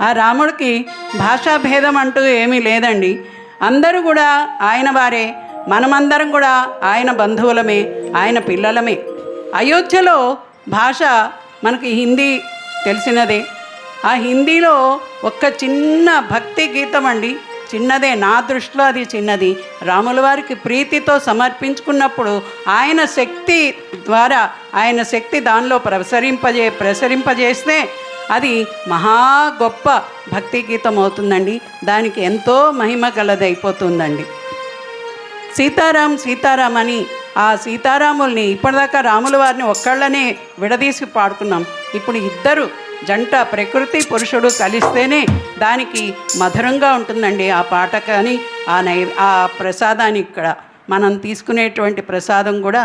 ఆ రాముడికి భాషా భేదం అంటూ ఏమీ లేదండి. అందరూ కూడా ఆయన వారే. మనమందరం కూడా ఆయన బంధువులమే ఆయన పిల్లలమే. అయోధ్యలో భాష మనకి హిందీ తెలిసినదే. ఆ హిందీలో ఒక్క చిన్న భక్తి గీతం అండి. చిన్నదే నా దృష్టిలో అది చిన్నది. రాముల వారికి ప్రీతితో సమర్పించుకున్నప్పుడు ఆయన శక్తి ద్వారా ఆయన శక్తి దానిలో ప్రసరింపజే ప్రసరింపజేస్తే అది మహా గొప్ప భక్తి గీతం అవుతుందండి. దానికి ఎంతో మహిమ గలదైపోతుందండి సీతారాం సీతారాం అని ఆ సీతారాముల్ని ఇప్పటిదాకా రాముల వారిని ఒక్కళ్ళనే విడదీసి పాడుకున్నాం. ఇప్పుడు ఇద్దరు జంట ప్రకృతి పురుషుడు కలిస్తేనే దానికి మధురంగా ఉంటుందండి ఆ పాట. కానీ ఆ నై ఆ ప్రసాదాన్ని ఇక్కడ మనం తీసుకునేటువంటి ప్రసాదం కూడా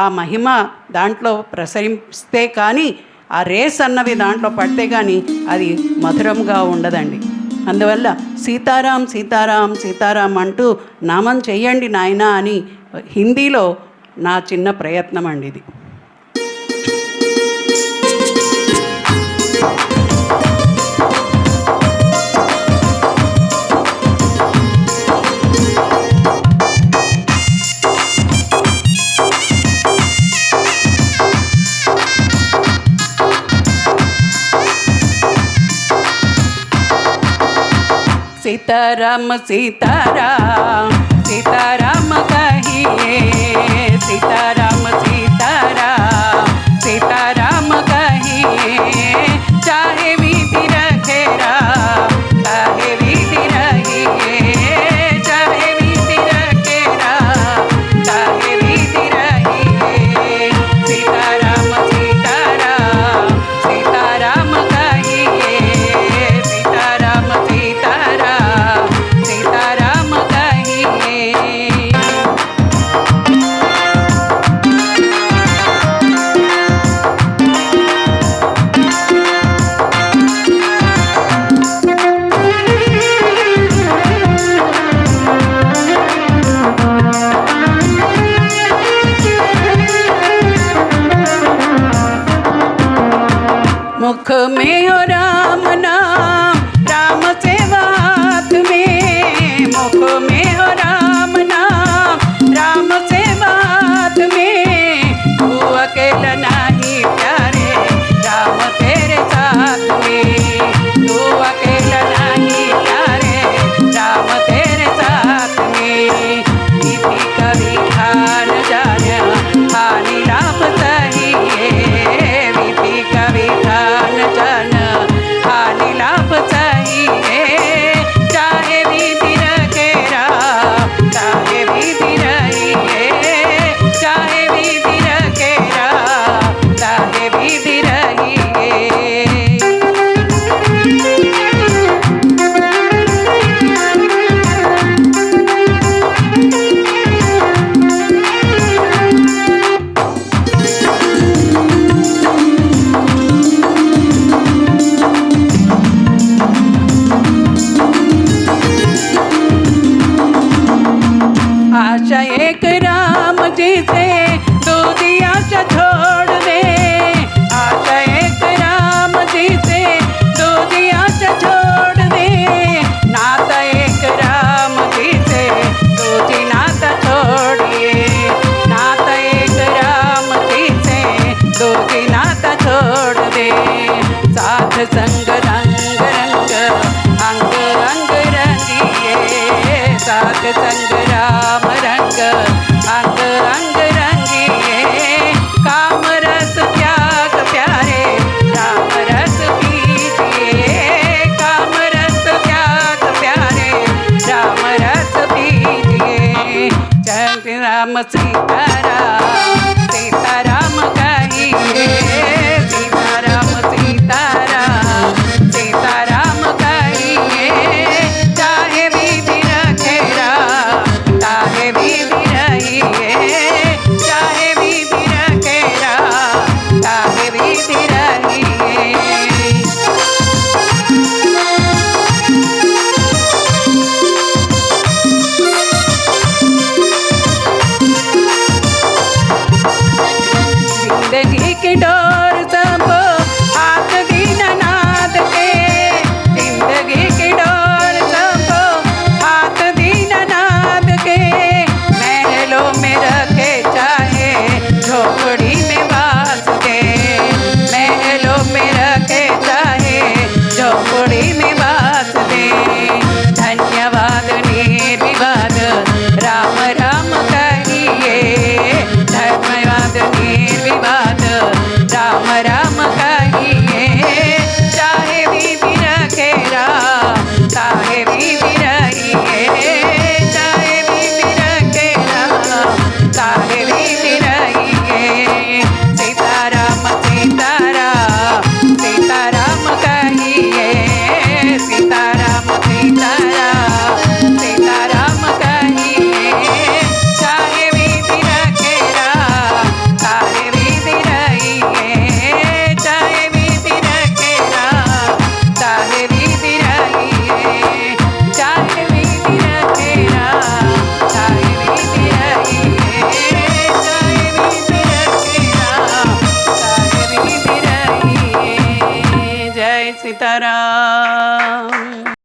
ఆ మహిమ దాంట్లో ప్రసరిస్తే కానీ ఆ రేస్ అన్నవి దాంట్లో పడితే కానీ అది మధురంగా ఉండదండి. అందువల్ల సీతారాం సీతారాం సీతారాం అంటూ నామం చెయ్యండి నాయన అని హిందీలో నా చిన్న ప్రయత్నం అండి ఇది. सीताराम सीताराम सीताराम कहिए सीताराम नाता साथ संग रंग रंग अंग अंग रंगिये. साथ संग राम रंग अंग अंग रंगिये. काम रस त्याग प्यारे राम रस पीजिए काम रस त्याग प्यारे राम रस पीजिए जय राम सीता సీతారాం